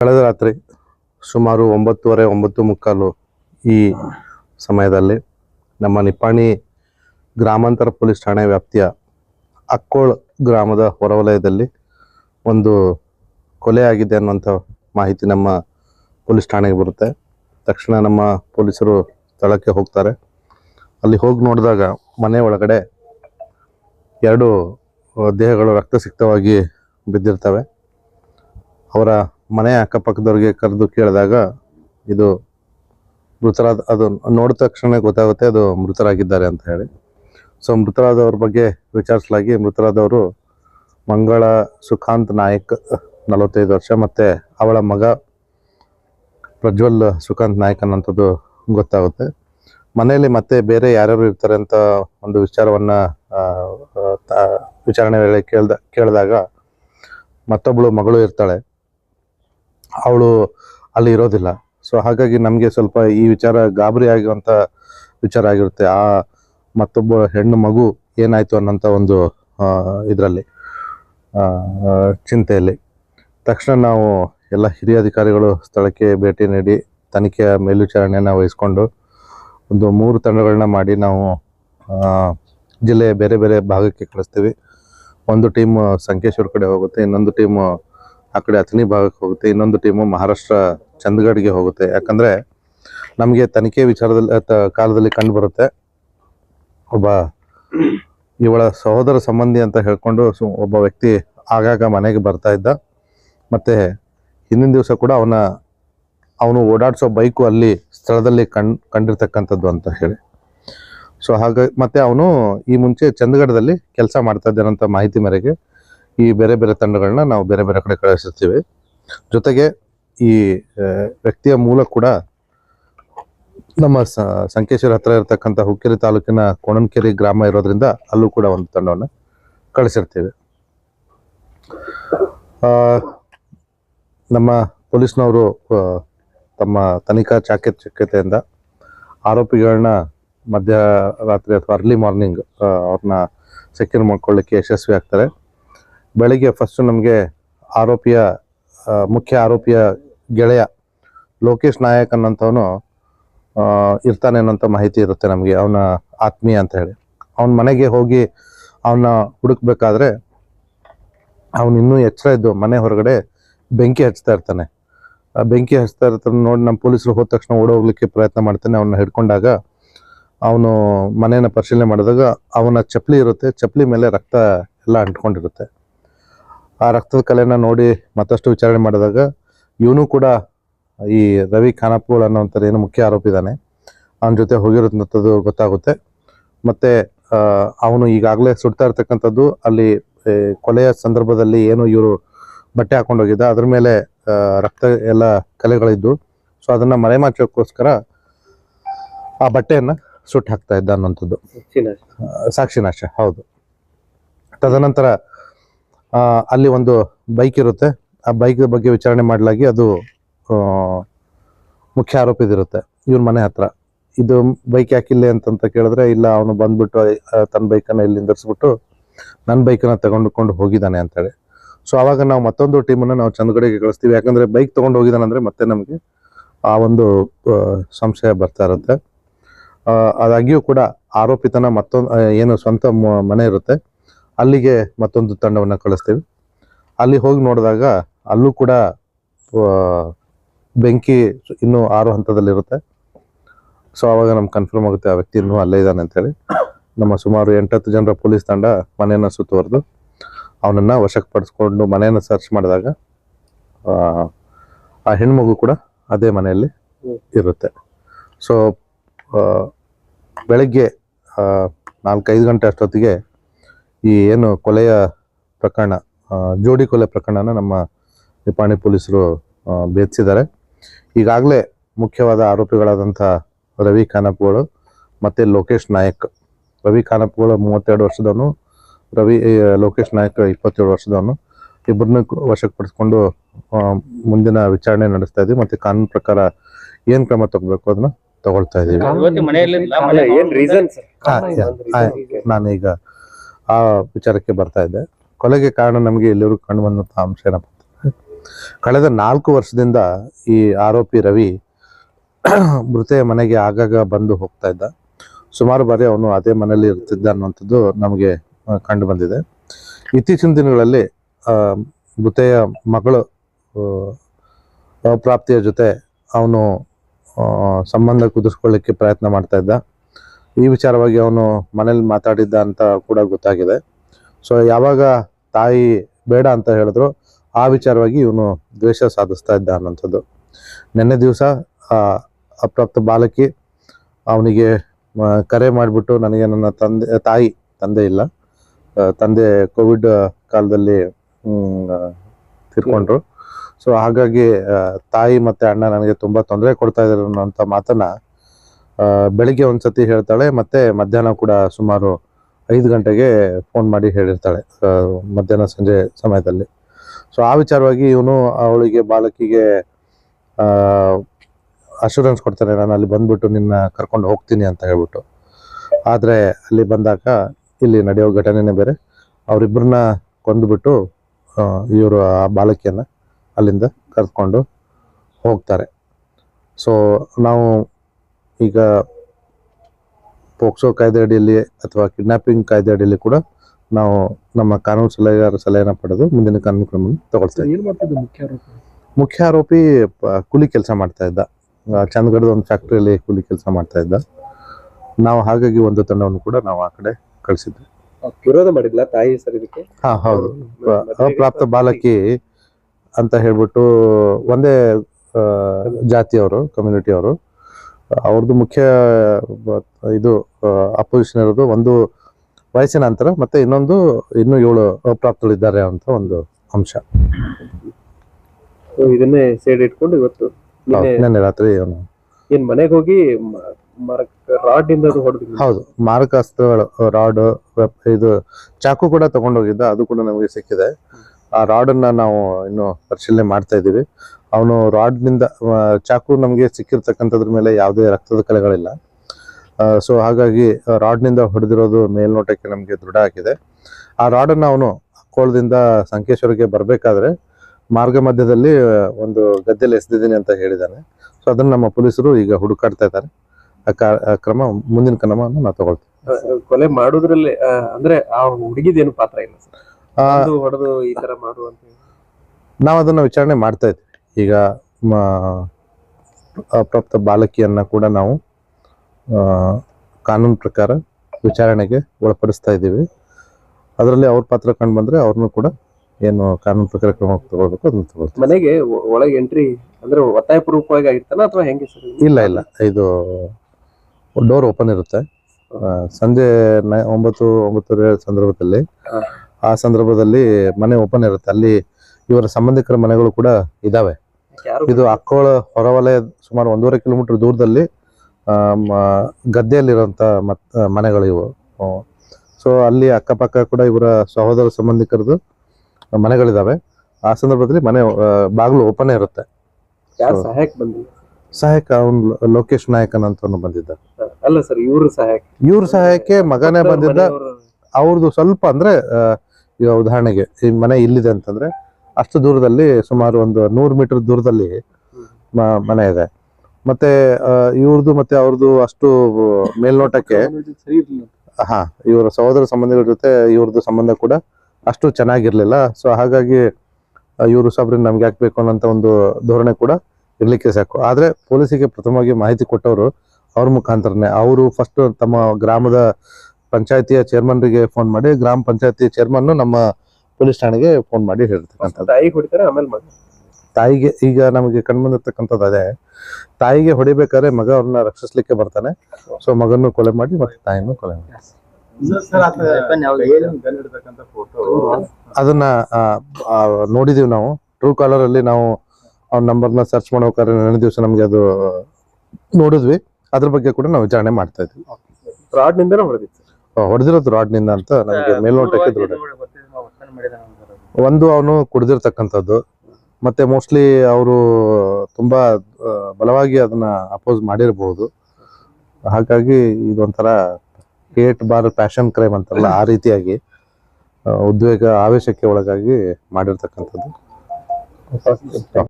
ಕಳೆದ ರಾತ್ರಿ ಸುಮಾರು ಒಂಬತ್ತುವರೆ ಒಂಬತ್ತು ಮುಕ್ಕಾಲು ಈ ಸಮಯದಲ್ಲಿ ನಮ್ಮ ನಿಪ್ಪಾಣಿ ಗ್ರಾಮಾಂತರ ಪೊಲೀಸ್ ಠಾಣೆ ವ್ಯಾಪ್ತಿಯ ಅಕ್ಕೋಳ್ ಗ್ರಾಮದ ಹೊರವಲಯದಲ್ಲಿ ಒಂದು ಕೊಲೆ ಆಗಿದೆ ಅನ್ನುವಂಥ ಮಾಹಿತಿ ನಮ್ಮ ಪೊಲೀಸ್ ಠಾಣೆಗೆ ಬರುತ್ತೆ. ತಕ್ಷಣ ನಮ್ಮ ಪೊಲೀಸರು ಸ್ಥಳಕ್ಕೆ ಹೋಗ್ತಾರೆ. ಅಲ್ಲಿ ಹೋಗಿ ನೋಡಿದಾಗ ಮನೆ ಒಳಗಡೆ ಎರಡು ದೇಹಗಳು ರಕ್ತಸಿಕ್ತವಾಗಿ ಬಿದ್ದಿರ್ತವೆ. ಅವರ ಮನೆ ಅಕ್ಕಪಕ್ಕದವ್ರಿಗೆ ಕರೆದು ಕೇಳಿದಾಗ ಇದು ಮೃತರಾದ, ಅದು ನೋಡಿದ ತಕ್ಷಣ ಗೊತ್ತಾಗುತ್ತೆ ಅದು ಮೃತರಾಗಿದ್ದಾರೆ ಅಂತ ಹೇಳಿ. ಸೊ ಮೃತರಾದವ್ರ ಬಗ್ಗೆ ವಿಚಾರಿಸಲಾಗಿ ಮೃತರಾದವರು ಮಂಗಳ ಸುಖಾಂತ್ ನಾಯಕ್ ನಲವತ್ತೈದು ವರ್ಷ ಮತ್ತು ಅವಳ ಮಗ ಪ್ರಜ್ವಲ್ ಸುಖಾಂತ್ ನಾಯಕ್ ಅನ್ನೋಂಥದ್ದು ಗೊತ್ತಾಗುತ್ತೆ. ಮನೆಯಲ್ಲಿ ಮತ್ತೆ ಬೇರೆ ಯಾರ್ಯಾರು ಇರ್ತಾರೆ ಅಂತ ಒಂದು ವಿಚಾರವನ್ನು ವಿಚಾರಣೆ ವೇಳೆ ಕೇಳ್ದ, ಕೇಳಿದಾಗ ಮತ್ತೊಬ್ಬಳು ಮಗಳು ಇರ್ತಾಳೆ. ಅವಳು ಅಲ್ಲಿ ಇರೋದಿಲ್ಲ. ಸೊ ಹಾಗಾಗಿ ನಮಗೆ ಸ್ವಲ್ಪ ಈ ವಿಚಾರ ಗಾಬರಿ ಆಗುವಂಥ ವಿಚಾರ ಆಗಿರುತ್ತೆ. ಆ ಮತ್ತೊಬ್ಬ ಹೆಣ್ಣು ಮಗು ಏನಾಯ್ತು ಅನ್ನೋಂಥ ಒಂದು ಇದರಲ್ಲಿ ಚಿಂತೆಯಲ್ಲಿ. ತಕ್ಷಣ ನಾವು ಎಲ್ಲ ಹಿರಿಯ ಅಧಿಕಾರಿಗಳು ಸ್ಥಳಕ್ಕೆ ಭೇಟಿ ನೀಡಿ ತನಿಖೆಯ ಮೇಲ್ವಿಚಾರಣೆಯನ್ನು ವಹಿಸ್ಕೊಂಡು ಒಂದು ಮೂರು ತಂಡಗಳನ್ನ ಮಾಡಿ ನಾವು ಜಿಲ್ಲೆಯ ಬೇರೆ ಬೇರೆ ಭಾಗಕ್ಕೆ ಕಳಿಸ್ತೀವಿ. ಒಂದು ಟೀಮ್ ಸಂಕೇಶ್ವರ ಕಡೆ ಹೋಗುತ್ತೆ, ಇನ್ನೊಂದು ಟೀಮ್ ಆ ಕಡೆ ಅಥಣಿ ಭಾಗಕ್ಕೆ ಹೋಗುತ್ತೆ, ಇನ್ನೊಂದು ಟೀಮು ಮಹಾರಾಷ್ಟ್ರ ಚಂದ್ಗಢ್ಗೆ ಹೋಗುತ್ತೆ. ಯಾಕಂದ್ರೆ ನಮಗೆ ತನಿಖೆ ವಿಚಾರದಲ್ಲಿ ಕಾಲದಲ್ಲಿ ಕಂಡು ಬರುತ್ತೆ. ಒಬ್ಬ ಇವಳ ಸಹೋದರ ಸಂಬಂಧಿ ಅಂತ ಹೇಳ್ಕೊಂಡು ಒಬ್ಬ ವ್ಯಕ್ತಿ ಆಗಾಗ ಮನೆಗೆ ಬರ್ತಾ ಇದ್ದ. ಮತ್ತೆ ಹಿಂದಿನ ದಿವಸ ಕೂಡ ಅವನ, ಅವನು ಓಡಾಡಿಸೋ ಬೈಕು ಅಲ್ಲಿ ಸ್ಥಳದಲ್ಲಿ ಕಣ್ ಕಂಡಿರ್ತಕ್ಕಂಥದ್ದು ಅಂತ ಹೇಳಿ. ಸೊ ಹಾಗಾಗಿ ಮತ್ತೆ ಅವನು ಈ ಮುಂಚೆ ಚಂದಗಢದಲ್ಲಿ ಕೆಲಸ ಮಾಡ್ತಾ ಇದ್ದಾನಂತ ಮಾಹಿತಿ ಮೇರೆಗೆ. ಈ ಬೇರೆ ಬೇರೆ ತಂಡಗಳನ್ನ ನಾವು ಬೇರೆ ಬೇರೆ ಕಡೆ ಕಳಿಸಿರ್ತೀವಿ ಜೊತೆಗೆ ಈ ವ್ಯಕ್ತಿಯ ಮೂಲ ಕೂಡ ನಮ್ಮ ಸಂಕೇಶ್ವರ ಹತ್ರ ಇರತಕ್ಕಂಥ ಹುಕ್ಕೇರಿ ತಾಲೂಕಿನ ಕೋಣನ್ಕೆರೆ ಗ್ರಾಮ ಇರೋದ್ರಿಂದ ಅಲ್ಲೂ ಕೂಡ ಒಂದು ತಂಡವನ್ನು ಕಳಿಸಿರ್ತೀವಿ. ನಮ್ಮ ಪೊಲೀಸ್ನವರು ತಮ್ಮ ತನಿಖಾ ಚಾಕಚಕ್ಯತೆಯಿಂದ ಆರೋಪಿಗಳನ್ನ ಮಧ್ಯರಾತ್ರಿ ಅಥವಾ ಅರ್ಲಿ ಮಾರ್ನಿಂಗ್ ಅವ್ರನ್ನ ಸೆಕ್ಯೂರ್ ಮಾಡ್ಕೊಳ್ಳಿಕ್ಕೆ ಯಶಸ್ವಿ ಆಗ್ತಾರೆ. ಬೆಳಿಗ್ಗೆ ಫಸ್ಟ್ ನಮಗೆ ಆರೋಪಿಯ ಮುಖ್ಯ ಆರೋಪಿಯ ಗೆಳೆಯ ಲೋಕೇಶ್ ನಾಯಕ್ ಅನ್ನೋಂಥವನು ಇರ್ತಾನೆ ಅನ್ನೋಂಥ ಮಾಹಿತಿ ಇರುತ್ತೆ ನಮಗೆ, ಅವನ ಆತ್ಮೀಯ ಅಂತ ಹೇಳಿ. ಅವನ ಮನೆಗೆ ಹೋಗಿ ಅವನ್ನ ಹುಡುಕ್ಬೇಕಾದ್ರೆ ಅವನು ಇನ್ನೂ ಎಚ್ಚರ ಇದ್ದು ಮನೆ ಹೊರಗಡೆ ಬೆಂಕಿ ಹಚ್ತಾ ಇರ್ತಾನೆ. ಆ ಬೆಂಕಿ ಹಚ್ತಾ ಇರ್ತಾನೆ ನೋಡಿ ನಮ್ಮ ಪೊಲೀಸರು ಹೋದ ತಕ್ಷಣ ಓಡೋಗ್ಲಿಕ್ಕೆ ಪ್ರಯತ್ನ ಮಾಡ್ತಾನೆ ಅವನ್ನ ಹಿಡ್ಕೊಂಡಾಗ ಅವನು ಮನೆಯನ್ನು ಪರಿಶೀಲನೆ ಮಾಡಿದಾಗ ಅವನ ಚಪ್ಪಲಿ ಇರುತ್ತೆ, ಚಪ್ಪಲಿ ಮೇಲೆ ರಕ್ತ ಎಲ್ಲ ಅಂಟ್ಕೊಂಡಿರುತ್ತೆ. ಆ ರಕ್ತದ ಕಲೆನ ನೋಡಿ ಮತ್ತಷ್ಟು ವಿಚಾರಣೆ ಮಾಡಿದಾಗ ಇವನು ಕೂಡ ಈ ರವಿ ಖಾನಾಪುರ್ ಅನ್ನೋಂಥದ್ದು ಏನು ಮುಖ್ಯ ಆರೋಪಿ ಇದ್ದಾನೆ. ಅವನ ಜೊತೆ ಹೋಗಿರೋದಂಥದ್ದು ಗೊತ್ತಾಗುತ್ತೆ. ಮತ್ತೆ ಅವನು ಈಗಾಗಲೇ ಸುಡ್ತಾ ಇರ್ತಕ್ಕಂಥದ್ದು ಅಲ್ಲಿ ಕೊಲೆಯ ಸಂದರ್ಭದಲ್ಲಿ ಏನು ಇವರು ಬಟ್ಟೆ ಹಾಕೊಂಡೋಗಿದ್ದ ಅದ್ರ ಮೇಲೆ ರಕ್ತ ಎಲ್ಲ ಕಲೆಗಳಿದ್ದು. ಸೊ ಅದನ್ನ ಮರೆಮಾಚೋಕ್ಕೋಸ್ಕರ ಆ ಬಟ್ಟೆಯನ್ನ ಸುಟ್ಟು ಹಾಕ್ತಾ ಇದ್ದ ಅನ್ನೋಂಥದ್ದು ಸಾಕ್ಷಿ ಸಾಕ್ಷಿನಾಶ ಹೌದು. ತದನಂತರ ಅಲ್ಲಿ ಒಂದು ಬೈಕ್ ಇರುತ್ತೆ. ಆ ಬೈಕ್ ಬಗ್ಗೆ ವಿಚಾರಣೆ ಮಾಡಲಾಗಿ ಅದು ಮುಖ್ಯ ಆರೋಪಿದಿರುತ್ತೆ. ಇವ್ರ ಮನೆ ಹತ್ರ. ಇದು ಬೈಕ್ ಯಾಕಿಲ್ಲ ಅಂತಂತ ಕೇಳಿದ್ರೆ, ಇಲ್ಲ ಅವನು ಬಂದ್ಬಿಟ್ಟು ತನ್ನ ಬೈಕನ್ನು ಇಲ್ಲಿ ನಿಂದಿರ್ಸ್ಬಿಟ್ಟು ನನ್ನ ಬೈಕನ್ನ ತಗೊಂಡುಕೊಂಡು ಹೋಗಿದ್ದಾನೆ ಅಂತೇಳಿ. ಸೊ ಆವಾಗ ನಾವು ಮತ್ತೊಂದು ಟೀಮನ್ನು ನಾವು ಚಂದಗಡೆಗೆ ಕಳಿಸ್ತೀವಿ. ಯಾಕಂದ್ರೆ ಬೈಕ್ ತಗೊಂಡು ಹೋಗಿದ್ದಾನಂದ್ರೆ ಮತ್ತೆ ನಮಗೆ ಆ ಒಂದು ಸಂಶಯ ಬರ್ತಾ ಇರುತ್ತೆ. ಅದಾಗಿಯೂ ಕೂಡ ಆರೋಪಿತನ ಮತ್ತೊಂದು ಏನು ಸ್ವಂತ ಮನೆ ಇರುತ್ತೆ. ಅಲ್ಲಿಗೆ ಮತ್ತೊಂದು ತಂಡವನ್ನು ಕಳಿಸ್ತೀವಿ. ಅಲ್ಲಿ ಹೋಗಿ ನೋಡಿದಾಗ ಅಲ್ಲೂ ಕೂಡ ಬೆಂಕಿ ಇನ್ನೂ ಆರು ಹಂತದಲ್ಲಿರುತ್ತೆ. ಸೊ ಆವಾಗ ನಮ್ಗೆ ಕನ್ಫರ್ಮ್ ಆಗುತ್ತೆ ಆ ವ್ಯಕ್ತಿ ಇನ್ನೂ ಅಲ್ಲೇ ಇದ್ದಾನೆ ಅಂತೇಳಿ. ನಮ್ಮ ಸುಮಾರು ಎಂಟತ್ತು ಜನರ ಪೊಲೀಸ್ ತಂಡ ಮನೆಯನ್ನು ಸುತ್ತುವರೆದು ಅವನನ್ನು ವಶಕ್ಕೆ ಪಡಿಸ್ಕೊಂಡು ಮನೆಯನ್ನು ಸರ್ಚ್ ಮಾಡಿದಾಗ ಆ, ಹೆಣ್ಮಗು ಕೂಡ ಅದೇ ಮನೆಯಲ್ಲಿ ಇರುತ್ತೆ. ಸೊ ಬೆಳಗ್ಗೆ ನಾಲ್ಕೈದು ಗಂಟೆ ಅಷ್ಟೊತ್ತಿಗೆ ಈ ಏನು ಕೊಲೆಯ ಪ್ರಕರಣ ಜೋಡಿ ಕೊಲೆ ಪ್ರಕರಣನ ನಮ್ಮ ನಿಪಾಣಿ ಪೊಲೀಸರು ಬೇಧಿಸಿದ್ದಾರೆ ಭೇದಿಸಿದ್ದಾರೆ. ಈಗಾಗಲೇ ಮುಖ್ಯವಾದ ಆರೋಪಿಗಳಾದಂಥ ರವಿ ಖಾನಪ್ಗಳು ಮತ್ತು ಲೋಕೇಶ್ ನಾಯಕ್. ರವಿ ಖಾನಪ್ಗಳು ಮೂವತ್ತೆರಡು ವರ್ಷದವನು ರವಿ ಲೋಕೇಶ್ ನಾಯಕ್ ಇಪ್ಪತ್ತೇಳು ವರ್ಷದವನು. ಇಬ್ಬರನ್ನ ವಶಕ್ಕೆ ಪಡಿಸ್ಕೊಂಡು ಮುಂದಿನ ವಿಚಾರಣೆ ನಡೆಸ್ತಾ ಇದ್ದೀವಿ. ಮತ್ತು ಕಾನೂನು ಪ್ರಕಾರ ಏನು ಕ್ರಮ ತಗೋಬೇಕು ಅದನ್ನ ತಗೊಳ್ತಾ ಇದ್ದೀವಿ. ನಾನೀಗ ಆ ವಿಚಾರಕ್ಕೆ ಬರ್ತಾ ಇದ್ದೆ ಕೊಲೆಗೆ ಕಾರಣ ನಮಗೆ ಎಲ್ಲರೂ ಕಂಡು ಬಂದಂತ ಅಂಶ ಏನಪ್ಪ ಕಳೆದ ನಾಲ್ಕು ವರ್ಷದಿಂದ ಈ ಆರೋಪಿ ರವಿ ಮೃತೆಯ ಮನೆಗೆ ಆಗಾಗ ಬಂದು ಹೋಗ್ತಾ ಇದ್ದ. ಸುಮಾರು ಬಾರಿ ಅವನು ಅದೇ ಮನೆಯಲ್ಲಿ ಇರ್ತಿದ್ದ ಅನ್ನುವಂಥದ್ದು ನಮಗೆ ಕಂಡು ಬಂದಿದೆ. ಇತ್ತೀಚಿನ ದಿನಗಳಲ್ಲಿ ಮೃತೆಯ ಮಗಳು ಪ್ರಾಪ್ತಿಯ ಜೊತೆ ಅವನು ಸಂಬಂಧ ಕುದಿಸ್ಕೊಳ್ಳಿಕ್ಕೆ ಪ್ರಯತ್ನ ಮಾಡ್ತಾ ಇದ್ದ. ಈ ವಿಚಾರವಾಗಿ ಅವನು ಮನೇಲಿ ಮಾತಾಡಿದ್ದ ಅಂತ ಕೂಡ ಗೊತ್ತಾಗಿದೆ. ಸೊ ಯಾವಾಗ ತಾಯಿ ಬೇಡ ಅಂತ ಹೇಳಿದ್ರು, ಆ ವಿಚಾರವಾಗಿ ಇವನು ದ್ವೇಷ ಸಾಧಿಸ್ತಾ ಇದ್ದ ಅನ್ನೋಂಥದ್ದು ನಿನ್ನೆ ದಿವಸ ಅಪ್ರಾಪ್ತ ಬಾಲಕಿ ಅವನಿಗೆ ಕರೆ ಮಾಡಿಬಿಟ್ಟು ನನಗೆ ನನ್ನ ತಂದೆ, ತಾಯಿ, ತಂದೆ ಇಲ್ಲ. ತಂದೆ ಕೋವಿಡ್ ಕಾಲದಲ್ಲಿ ತಿರ್ಕೊಂಡ್ರು. ಸೊ ಹಾಗಾಗಿ ತಾಯಿ ಮತ್ತೆ ಅಣ್ಣ ನನಗೆ ತುಂಬಾ ತೊಂದರೆ ಕೊಡ್ತಾ ಇದ್ದಾರೆ ಅನ್ನೋಂಥ ಮಾತನ್ನ ಬೆಳಿಗ್ಗೆ ಒಂದ್ಸತಿ ಹೇಳ್ತಾಳೆ, ಮತ್ತೆ ಮಧ್ಯಾಹ್ನ ಕೂಡ ಸುಮಾರು ಐದು ಗಂಟೆಗೆ ಫೋನ್ ಮಾಡಿ ಹೇಳಿರ್ತಾಳೆ ಮಧ್ಯಾಹ್ನ ಸಂಜೆ ಸಮಯದಲ್ಲಿ. ಸೊ ಆ ವಿಚಾರವಾಗಿ ಇವನು ಅವಳಿಗೆ, ಬಾಲಕಿಗೆ ಅಶೂರೆನ್ಸ್ ಕೊಡ್ತಾನೆ, ನಾನು ಅಲ್ಲಿ ಬಂದ್ಬಿಟ್ಟು ನಿನ್ನ ಕರ್ಕೊಂಡು ಹೋಗ್ತೀನಿ ಅಂತ ಹೇಳ್ಬಿಟ್ಟು. ಆದರೆ ಅಲ್ಲಿ ಬಂದಾಗ ಇಲ್ಲಿ ನಡೆಯೋ ಘಟನೆನೇ ಬೇರೆ. ಅವರಿಬ್ಬರನ್ನ ಕೊಂದುಬಿಟ್ಟು ಇವರು ಆ ಬಾಲಕಿಯನ್ನು ಅಲ್ಲಿಂದ ಕರೆದುಕೊಂಡು ಹೋಗ್ತಾರೆ. ಸೊ ನಾವು ಈಗ ಪೋಕ್ಸೋ ಕಾಯ್ದೆ ಅಡಿಯಲ್ಲಿ ಅಥವಾ ಕಿಡ್ನಾಪಿಂಗ್ ಕಾಯ್ದೆ ಅಡಿಯಲ್ಲಿ ಕೂಡ ನಾವು ನಮ್ಮ ಕಾನೂನು ಸಲಹೆಗಾರ ಸಲಹೆನ ಪಡೆದು ಮುಂದಿನ ಕಾನೂನು ಕ್ರಮ ತಗೊಳ್ತೇವೆ ಮುಖ್ಯ ಆರೋಪಿ? ಮುಖ್ಯ ಆರೋಪಿ ಕೂಲಿ ಕೆಲಸ ಮಾಡ್ತಾ ಇದ್ದ. ಚಂದಗಡದ ಒಂದು ಫ್ಯಾಕ್ಟ್ರಿಯಲ್ಲಿ ಕೂಲಿ ಕೆಲಸ ಮಾಡ್ತಾ ಇದ್ದ. ನಾವು ಹಾಗಾಗಿ ಒಂದು ತಂಡವನ್ನು ಕೂಡ ನಾವು ಆ ಕಡೆ ಕಳಿಸಿದ್ವಿ. ವಿರೋಧ ಮಾಡಿಲ್ಲ ತಾಯಿ ಸರ್ ಇದಕ್ಕೆ? ಹಾ ಹೌದು. ಅಪ್ರಾಪ್ತ ಬಾಲಕಿ ಅಂತ ಹೇಳ್ಬಿಟ್ಟು ಒಂದೇ ಜಾತಿಯವರು ಜಾತಿಯವರು ಕಮ್ಯುನಿಟಿಯವರು ಅವ್ರದ್ದು ಮುಖ್ಯ ಇದು ಅಪೋಸಿಷನ್ ಇರೋದು ಒಂದು ವಯಸ್ಸಿನ ನಂತರ ಮತ್ತೆ ಇನ್ನೊಂದು ಇನ್ನು ಏಳು ಅಪ್ರಾಪ್ತಗಳಿದ್ದಾರೆ ಅಂತ ಒಂದು ಅಂಶ. ಇದನ್ನೇ ಸೈಡ್ ಇಟ್ಕೊಂಡು ಇವತ್ತು ನಿನ್ನೆ ರಾತ್ರಿ ಏನ್ ಮನೆಗೆ ಹೋಗಿ ರಾಡ್ ಇಂದ ಹೌದು ಮಾರಕಾಸ್ತ್ರಗಳು ರಾಡ್ ಇದು ಚಾಕು ಕೂಡ ತಗೊಂಡೋಗಿದ್ದ ಅದು ಕೂಡ ನಮಗೆ ಸಿಕ್ಕಿದೆ. ಆ ರಾಡನ್ನ ಅನ್ನ ನಾವು ಇನ್ನು ಪರಿಶೀಲನೆ ಮಾಡ್ತಾ ಇದ್ದೀವಿ. ಅವನು ರಾಡ್ನಿಂದ ಚಾಕು ನಮಗೆ ಸಿಕ್ಕಿರ್ತಕ್ಕಂಥದ್ರ ಮೇಲೆ ಯಾವುದೇ ರಕ್ತದ ಕಲೆಗಳಿಲ್ಲ ಸೊ ಹಾಗಾಗಿ ರಾಡ್ನಿಂದ ಹೊಡೆದಿರೋದು ಮೇಲ್ನೋಟಕ್ಕೆ ನಮಗೆ ದೃಢ ಆಗಿದೆ. ಆ ರಾಡನ್ನು ಅವನು ಕೋಳದಿಂದ ಸಂಕೇಶ್ವರಕ್ಕೆ ಬರಬೇಕಾದ್ರೆ ಮಾರ್ಗ ಮಧ್ಯದಲ್ಲಿ ಒಂದು ಗದ್ದೆಯಲ್ಲಿ ಎಸೆದಿದ್ದೀನಿ ಅಂತ ಹೇಳಿದ್ದಾನೆ. ಸೊ ಅದನ್ನ ನಮ್ಮ ಪೊಲೀಸರು ಈಗ ಹುಡುಕಾಡ್ತಾ ಇದ್ದಾರೆ. ಕ್ರಮ ಮುಂದಿನ ಕ್ರಮವನ್ನು ನಾವು ತಗೊಳ್ತೀವಿ. ಕೊಲೆ ಮಾಡೋದ್ರಲ್ಲಿ ಅಂದ್ರೆ ಆ ಹುಡುಗಿದೇನು ಪಾತ್ರ ಇಲ್ಲ ಸರ್? ಹೊಡೆದು ಈ ತರ ಮಾಡುವಂತ ನಾವು ಅದನ್ನ ವಿಚಾರಣೆ ಮಾಡ್ತಾ ಇದ್ವಿ ಈಗ ಅಪ್ರಾಪ್ತ ಬಾಲಕಿಯನ್ನು ಕೂಡ ನಾವು ಕಾನೂನು ಪ್ರಕಾರ ವಿಚಾರಣೆಗೆ ಒಳಪಡಿಸ್ತಾ ಇದ್ದೀವಿ. ಅದರಲ್ಲಿ ಅವ್ರ ಪಾತ್ರ ಕಂಡು ಬಂದರೆ ಅವ್ರನ್ನೂ ಕೂಡ ಏನು ಕಾನೂನು ಪ್ರಕಾರ ಕ್ರಮ ತಗೊಳ್ಬೇಕು ಅದನ್ನು ತಗೊಳ್ತೀವಿ. ಮನೆಗೆ ಒಳಗೆ ಎಂಟ್ರಿ ಅಂದ್ರೆ ಒತ್ತಾಯ ಪೂರ್ವಕವಾಗಿ ಆಗಿರ್ತಾನ ಅಥವಾ ಹೆಂಗೆ ಸರ್? ಇಲ್ಲ ಇಲ್ಲ. ಇದು ಡೋರ್ ಓಪನ್ ಇರುತ್ತೆ. ಸಂಜೆ ಒಂಬತ್ತು ಒಂಬತ್ತುವರೆ ಸಂದರ್ಭದಲ್ಲಿ ಆ ಸಂದರ್ಭದಲ್ಲಿ ಮನೆ ಓಪನ್ ಇರುತ್ತೆ. ಅಲ್ಲಿ ಇವರ ಸಂಬಂಧಿಕರ ಮನೆಗಳು ಕೂಡ ಇದಾವೆ. ಯಾರು ಇದು ಅಕ್ಕೋಳ ಹೊರವಲಯ ಸುಮಾರು ಒಂದೂವರೆ ಕಿಲೋಮೀಟರ್ ದೂರದಲ್ಲಿ ಗದ್ದೆಯಲ್ಲಿರುವಂತ ಮತ್ ಮನೆಗಳು ಇವು. ಸೊ ಅಲ್ಲಿ ಅಕ್ಕಪಕ್ಕ ಕೂಡ ಇವರ ಸಹೋದರ ಸಂಬಂಧಿಕರದು ಮನೆಗಳಿದಾವೆ. ಆ ಸಂದರ್ಭದಲ್ಲಿ ಮನೆ ಬಾಗಿಲು ಓಪನ್ ಇರುತ್ತೆ. ಯಾರು ಸಹಾಯಕ್ ಅವನು ಲೋಕೇಶ್ ನಾಯಕನ್ ಅಂತ ಬಂದಿದ್ದ. ಅಲ್ಲ ಸರ್ ಇವ್ರು ಸಹಾಯಕ ಇವ್ರ ಸಹಾಯಕ್ಕೆ ಮಗನೇ ಬಂದಿದ್ದ. ಅವ್ರದ್ದು ಸ್ವಲ್ಪ ಅಂದ್ರೆ ಈಗ ಉದಾಹರಣೆಗೆ ಈ ಮನೆ ಇಲ್ಲಿದೆ ಅಂತಂದ್ರೆ ಅಷ್ಟು ದೂರದಲ್ಲಿ ಸುಮಾರು ಒಂದು ನೂರು ಮೀಟರ್ ದೂರದಲ್ಲಿ ಮನೆ ಇದೆ. ಮತ್ತೆ ಇವ್ರದ್ದು ಮತ್ತೆ ಅವ್ರದ್ದು ಅಷ್ಟು ಮೇಲ್ನೋಟಕ್ಕೆ ಹಾ, ಇವರ ಸಹೋದರ ಸಂಬಂಧಿಗಳ ಜೊತೆ ಇವ್ರದ್ದು ಸಂಬಂಧ ಕೂಡ ಅಷ್ಟು ಚೆನ್ನಾಗಿರ್ಲಿಲ್ಲ. ಸೊ ಹಾಗಾಗಿ ಇವರು ಸಾಬ್ರಿನ್ ನಮ್ಗೆ ಯಾಕೆ ಬೇಕು ಒಂದು ಧೋರಣೆ ಕೂಡ ಇರ್ಲಿಕ್ಕೆ ಸಾಕು. ಆದ್ರೆ, ಪೊಲೀಸಿಗೆ ಪ್ರಥಮವಾಗಿ ಮಾಹಿತಿ ಕೊಟ್ಟವರು ಅವ್ರ ಮುಖಾಂತರನೇ. ಅವರು ಫಸ್ಟ್ ತಮ್ಮ ಗ್ರಾಮದ ಪಂಚಾಯತಿಯ ಚೇರ್ಮನ್ರಿಗೆ ಫೋನ್ ಮಾಡಿ, ಗ್ರಾಮ ಪಂಚಾಯತಿ ಚೇರ್ಮನ್ ನಮ್ಮ ಪೊಲೀಸ್ ಠಾಣೆಗೆ ಫೋನ್ ಮಾಡಿ ಹೇಳಿರ್ತಕ್ಕಂಥದ್ದು ತಾಯಿಗೆ ಹೊಡಿತಾರೆ ಆಮೇಲೆ ಮಗ. ತಾಯಿಗೆ ಈಗ ನಮಗೆ ಕಣ್ಮಂದಿರ್ತಕ್ಕಂಥದ್ದು ಅದೇ. ತಾಯಿಗೆ ಹೊಡಿಬೇಕಾದ್ರೆ ಮಗ ಅವ್ರನ್ನ ರಕ್ಷಿಸ್ಲಿಕ್ಕೆ ಬರ್ತಾನೆ. ಸೊ ಮಗನ್ನು ಕೊಲೆ ಮಾಡಿ ಮತ್ತೆ ತಾಯಿಯನ್ನು ಕೊಲೆ ಮಾಡಿ. ಅದನ್ನ ನೋಡಿದೀವಿ ನಾವು. ಟ್ರೂ ಕಾಲರ್ ಅಲ್ಲಿ ನಾವು ಅವ್ರ ನಂಬರ್ನ ಸರ್ಚ್ ಮಾಡ್ಬೇಕಾದ್ರೆ ನೆನೆ ದಿವಸ ನಮ್ಗೆ ಅದು ನೋಡಿದ್ವಿ. ಅದ್ರ ಬಗ್ಗೆ ಕೂಡ ನಾವು ವಿಚಾರಣೆ ಮಾಡ್ತಾ ಇದ್ವಿ. ರಾಡ್ನಿಂದ ಹೊಡೆದಿತ್ತು. ಹೊಡೆದಿರೋದು ರಾಡ್ನಿಂದ ಅಂತ ನಮಗೆ ಮೇಲ್ನೋಟಕ್ಕೆ ದೃಢ ಒಂದು ಅವನು ಕುಡಿದಿರ್ತಕ್ಕಂಥದ್ದು. ಮತ್ತೆ ಮೋಸ್ಟ್ಲಿ ಅವರು ತುಂಬಾ ಬಲವಾಗಿ ಅದನ್ನ ಅಪೋಸ್ ಮಾಡಿರಬಹುದು ಹಾಗಾಗಿ ಇದೊಂಥರ ಹೇಟ್ ಬಾರ್ ಪ್ಯಾಷನ್ ಕ್ರೈಮ್ ಅಂತಾರಲ್ಲ ಆ ರೀತಿಯಾಗಿ ಉದ್ವೇಗ, ಆವೇಶಕ್ಕೆ ಒಳಗಾಗಿ ಮಾಡಿರ್ತಕ್ಕಂಥದ್ದು.